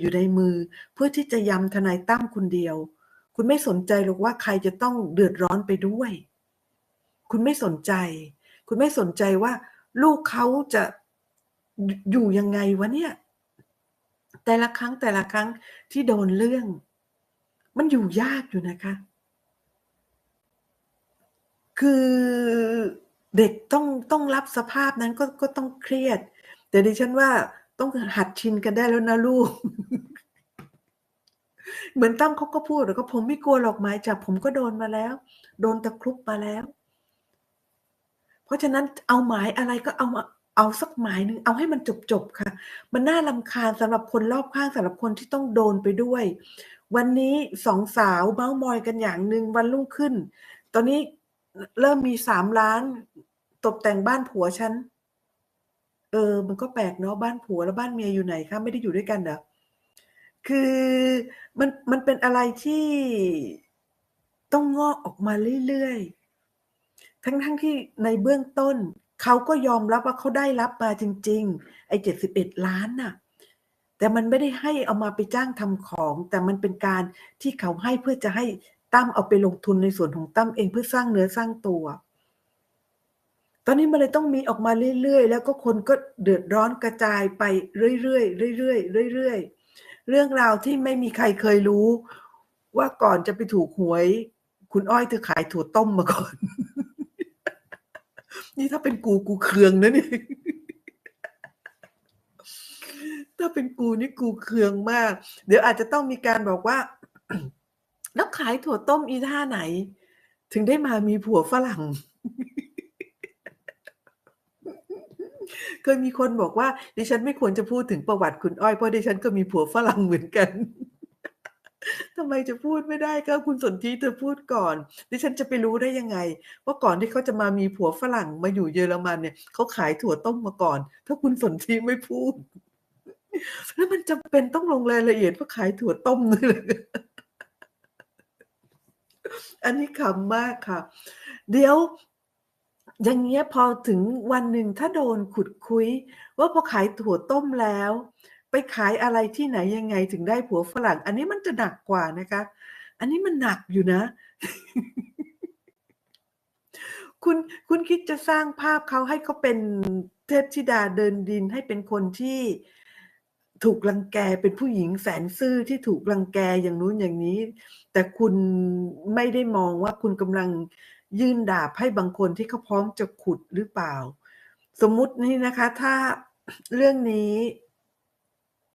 อยู่ในมือ เพื่อที่จะยำทนายตั้มคนเดียว คุณไม่สนใจหรอกว่าใครจะต้องเดือดร้อนไปด้วย คุณไม่สนใจ คุณไม่สนใจว่า ลูกเขาจะอยู่ยังไงวะเนี่ย แต่ละครั้งแต่ละครั้งที่โดนเรื่อง มันอยู่ยากอยู่นะคะ คือเด็กต้องต้องรับสภาพนั้นก็ก็ต้องเครียด แต่ดิฉันว่า ต้องหัดชินกันได้แล้วนะลูก เหมือนตั้มเขาก็พูดแล้วก็ผมไม่กลัวหรอกหมายจับผมก็โดนมาแล้ว โดนตะครุบมาแล้ว เพราะฉะนั้นเอาหมายอะไรก็เอามาเอาสักหมายหนึ่งเอาให้มันจบๆค่ะ มันน่าลำคาญสำหรับคนรอบข้างสำหรับคนที่ต้องโดนไปด้วย วันนี้สองสาวเมามอยกันอย่างหนึ่งวันรุ่งขึ้น ตอนนี้เริ่มมีสามล้าน ตกแต่งบ้านผัวฉัน เออ มันก็แปลกเนาะบ้านผัวแล้วบ้านเมียอยู่ไหนคะ ไม่ได้อยู่ด้วยกันเหรอ คือมัน มันเป็นอะไรที่ต้องงอกออกมาเรื่อยๆ ทั้งๆทที่ในเบื้องต้น เขาก็ยอมรับว่าเขาได้รับมาจริง ๆ ไอ้เจ็ดสิบเอ็ดล้านน่ะ แต่มันไม่ได้ให้เอามาไปจ้างทำของ แต่มันเป็นการที่เขาให้เพื่อจะให้ตั้มเอาไปลงทุนในส่วนของตั้มเองเพื่อสร้างเนื้อสร้างตัว ตอนนี้มันเลยต้องมีออกมาเรื่อยๆ แล้วก็คนก็เดือดร้อนกระจายไปเรื่อยๆเรื่อยๆเรื่อยๆเรื่องราวที่ไม่มีใครเคยรู้ ว่าก่อนจะไปถูกหวย คุณอ้อยเธอขายถั่วต้มมาก่อน นี่ถ้าเป็นกูกูเคืองนะนี่ถ้าเป็นกูนี่กูเคืองมาก เดี๋ยวอาจจะต้องมีการบอกว่า แล้วขายถั่วต้มอีท่าไหน ถึงได้มามีผัวฝรั่ง เคยมีคนบอกว่า ดิฉันไม่ควรจะพูดถึงประวัติคุณอ้อยเพราะดิฉันก็มีผัวฝรั่งเหมือนกันทำไมจะพูดไม่ได้ก็คุณสนธิเธอพูดก่อน ดิฉันจะไปรู้ได้ยังไง ว่าก่อนที่เขาจะมามีผัวฝรั่งมาอยู่เยอรมันเนี่ยเขาขายถั่วต้มมาก่อน ถ้าคุณสนธิไม่พูด แล้วมันจำเป็นต้องลงรายละเอียดว่าขายถั่วต้มเลยอันนี้ขำมากค่ะ เดี๋ยว อย่างเงี้ยพอถึงวันหนึ่งถ้าโดนขุดคุย ว่าพอขายถั่วต้มแล้ว ไปขายอะไรที่ไหนยังไงถึงได้ผัวฝรั่ง อันนี้มันจะหนักกว่านะคะ อันนี้มันหนักอยู่นะ คุณคุณคิดจะสร้างภาพเขาให้เขาเป็นเทพธิดาเดินดินให้เป็นคนที่ ถูกรังแกเป็นผู้หญิงแสนซื่อที่ถูกรังแกอย่างนู้นอย่างนี้ แต่คุณไม่ได้มองว่าคุณกำลังยื่นดาบให้บางคนที่เขาพร้อมจะขุดหรือเปล่า สมมุตินี่นะคะ ถ้าเรื่องนี้